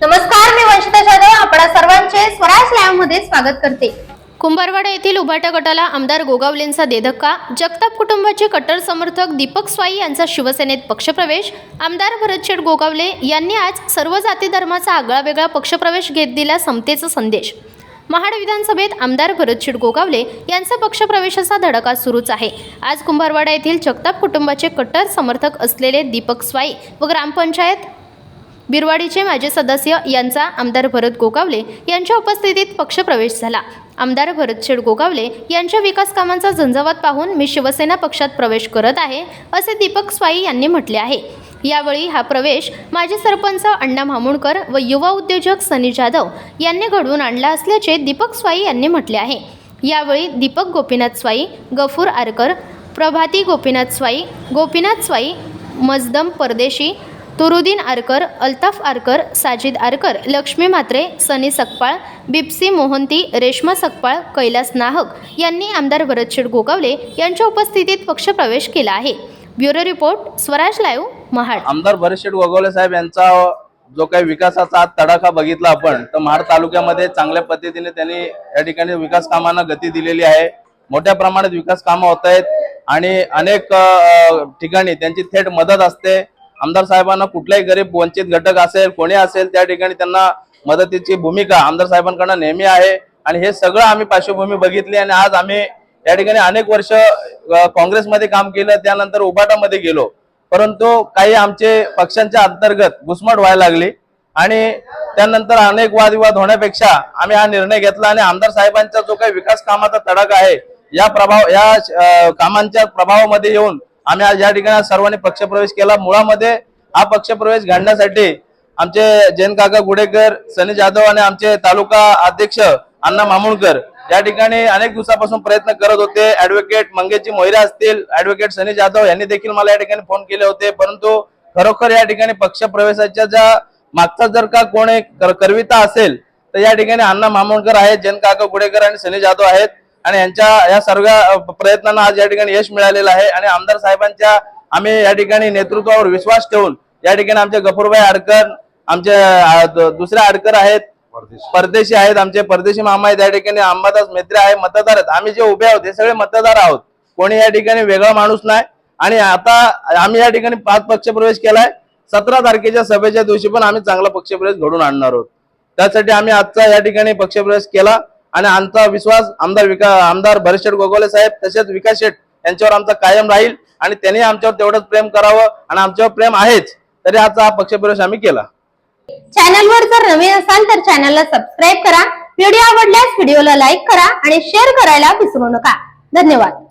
नमस्कार मी वंशिता जाधव. आपणा सर्वांचे स्वराज लाईव्हमध्ये स्वागत करते. कुंभारवाडा येथील उभाटा गटाला आमदार गोगावलेंचा देधक्का जगताप कुटुंबाचे कट्टर समर्थक दीपक स्वाई यांचा शिवसेनेत पक्षप्रवेश आमदार भरतशेठ गोगावले यांनी आज सर्व जाती धर्माचा आगळावेगळा पक्षप्रवेश घेत दिला समतेचा संदेश. महाड विधानसभेत आमदार भरतशेठ गोगावले यांचा पक्षप्रवेशाचा धडका सुरूच आहे. आज कुंभारवाडा येथील जगताप कुटुंबाचे कट्टर समर्थक असलेले दीपक स्वाई व ग्रामपंचायत बिरवाडीचे माजी सदस्य यांचा आमदार भरत गोगावले यांच्या उपस्थितीत पक्षप्रवेश झाला. आमदार भरतशेठ गोगावले यांच्या विकास कामांचा झंझावात पाहून मी शिवसेना पक्षात प्रवेश करत आहे असे दीपक स्वाई यांनी म्हटले आहे. यावेळी हा प्रवेश माजी सरपंच अण्णा मामुणकर व युवा उद्योजक सनी जाधव यांनी घडवून आणला असल्याचे दीपक स्वाई यांनी म्हटले आहे. यावेळी दीपक गोपीनाथ स्वाई गफूर आरकर प्रभाती गोपीनाथ स्वाई गोपीनाथ स्वाई मजदम परदेशी तुरुदीन आरकर अल्ताफ आरकर साजिद आरकर लक्ष्मी म्हात्रे सनी सकपाळ बिप्सी मोहंती रेश्मा सकपाळ कैलास नाहक यांनी आमदार भरतशेठ गोगावले यांच्या उपस्थितीत पक्षप्रवेश केला आहे. Bureau report Swaraj live Mahad. आमदार भरतशेठ गोगावले साहेब यांचा जो काही विकासाचा तडाखा बघितला आपण तर महाड तालुक्यामध्ये चांगल्या पद्धतीने त्यांनी या ठिकाणी विकास कामांना गती दिलेली आहे. मोठ्या प्रमाणात विकास कामं होत आहेत आणि अनेक ठिकाणी त्यांची थेट मदत असते. आमदार साहेबांना कुठलाही गरीब वंचित घटक असेल कोणी असेल त्या ठिकाणी त्यांना मदतीची भूमिका आमदार साहेबांकडनं नेहमी आहे. आणि हे सगळं आम्ही पार्श्वभूमी बघितली आणि आज आम्ही त्या ठिकाणी अनेक वर्ष काँग्रेसमध्ये काम केलं त्यानंतर उबाटामध्ये गेलो. परंतु काही आमचे पक्षांच्या अंतर्गत घुसमट व्हायला लागली आणि त्यानंतर अनेक वादविवाद होण्यापेक्षा आम्ही हा निर्णय घेतला आणि आमदार साहेबांचा जो काही विकास कामाचा तडाखा आहे या प्रभाव या कामांच्या प्रभावामध्ये येऊन आम्ही आज या ठिकाणी सर्वांनी पक्षप्रवेश केला. मुळामध्ये हा पक्षप्रवेश घडण्यासाठी आमचे जैन काका गुडेकर सनी जाधव आणि आमचे तालुका अध्यक्ष अण्णा मामुणकर या ठिकाणी अनेक दिवसापासून प्रयत्न करत होते. ऍडव्होकेट मंगेशजी मोहिरा असतील ऍडव्होकेट सनी जाधव यांनी देखील मला या ठिकाणी फोन केले होते. परंतु खरोखर या ठिकाणी पक्ष प्रवेशाच्या ज्या मागचा जर का कोणी कर- करविता असेल तर या ठिकाणी अण्णा मामुणकर आहेत जैन काका गुडेकर आणि सनी जाधव आहेत. आणि यांच्या या सर्व प्रयत्नांना आज या ठिकाणी यश मिळालेलं आहे. आणि आमदार साहेबांच्या आम्ही या ठिकाणी नेतृत्वावर विश्वास ठेवून या ठिकाणी आमचे गफूरभाई आडकर आमचे दुसरे आडकर आहेत. परदेशी. आहेत. आमचे परदेशी मामा आहेत. या ठिकाणी अंबादास मेत्रे आहे. मतदार आहेत. आम्ही जे उभे आहोत हे सगळे मतदार आहोत. कोणी या ठिकाणी वेगळा माणूस नाही. आणि आता आम्ही या ठिकाणी पाच पक्षप्रवेश केलाय. सतरा तारखेच्या सभेच्या दिवशी पण आम्ही चांगला पक्षप्रवेश घडून आणणार आहोत. त्यासाठी आम्ही आजचा या ठिकाणी पक्षप्रवेश केला. आणि आमचा विश्वास आमदार विका आमदार भरतशेठ गोगोले साहेब तसेच विकास शेठ यांच्यावर आमचा कायम राहील आणि त्यांनी आमच्यावर तेवढंच प्रेम करावं आणि आमच्यावर प्रेम आहेच. तरी आजचा हा पक्षप्रवेश आम्ही केला. चॅनलवर जर नवीन असाल तर चॅनलला सबस्क्राईब करा. व्हिडिओ आवडल्यास व्हिडिओला लाईक करा आणि शेअर करायला विसरू नका. धन्यवाद.